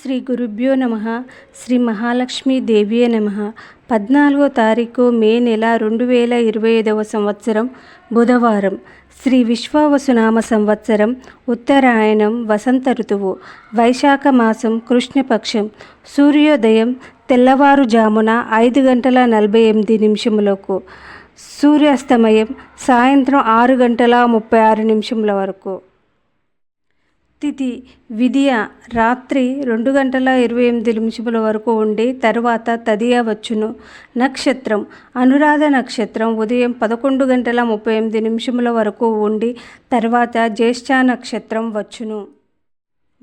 శ్రీ గురుభ్యో నమ శ్రీ మహాలక్ష్మీ దేవియే నమ. పద్నాలుగో తారీఖు మే నెల రెండు వేల ఇరవై ఐదవ సంవత్సరం బుధవారం. శ్రీ విశ్వావసునామ సంవత్సరం ఉత్తరాయణం వసంత ఋతువు వైశాఖ మాసం కృష్ణపక్షం. సూర్యోదయం తెల్లవారుజామున ఐదు గంటల నలభై ఎనిమిది నిమిషములకు సూర్యాస్తమయం సాయంత్రం ఆరు గంటల ముప్పై ఆరు నిమిషముల వరకు. తిథి విధియ రాత్రి రెండు గంటల ఇరవై ఎనిమిది నిమిషముల వరకు ఉండి తర్వాత తదియ వచ్చును. నక్షత్రం అనురాధ నక్షత్రం ఉదయం పదకొండు గంటల ముప్పై ఎనిమిది నిమిషముల వరకు ఉండి తర్వాత జ్యేష్ఠ నక్షత్రం వచ్చును.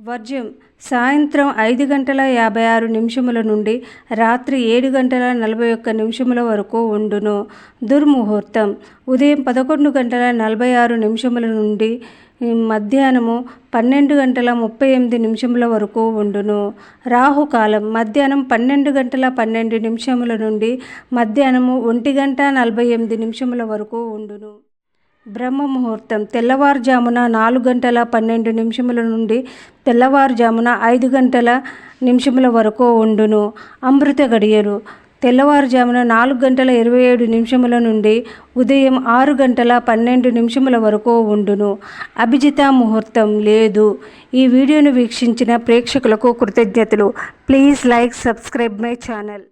వర్జ్యం సాయంత్రం ఐదు గంటల యాభై ఆరు నిమిషముల నుండి రాత్రి ఏడు గంటల నలభై ఒక్క నిమిషముల వరకు ఉండును. దుర్ముహూర్తం. ఉదయం పదకొండు గంటల నలభై ఆరు నిమిషముల నుండి మధ్యాహ్నము పన్నెండు గంటల ముప్పై ఎనిమిది నిమిషముల వరకు ఉండును. రాహుకాలం. మధ్యాహ్నం పన్నెండు గంటల పన్నెండు నిమిషముల నుండి మధ్యాహ్నము ఒంటి గంట నలభై ఎనిమిది నిమిషముల వరకు ఉండును. బ్రహ్మ ముహూర్తం తెల్లవారుజామున నాలుగు గంటల పన్నెండు నిమిషముల నుండి తెల్లవారుజామున ఐదు గంటల నిమిషముల వరకు ఉండును. అమృత గడియలు. తెల్లవారుజామున నాలుగు గంటల ఇరవై ఏడు నిమిషముల నుండి ఉదయం ఆరు గంటల పన్నెండు నిమిషముల వరకు ఉండును. అభిజిత ముహూర్తం లేదు. ఈ వీడియోను వీక్షించిన ప్రేక్షకులకు కృతజ్ఞతలు. Please like subscribe my channel.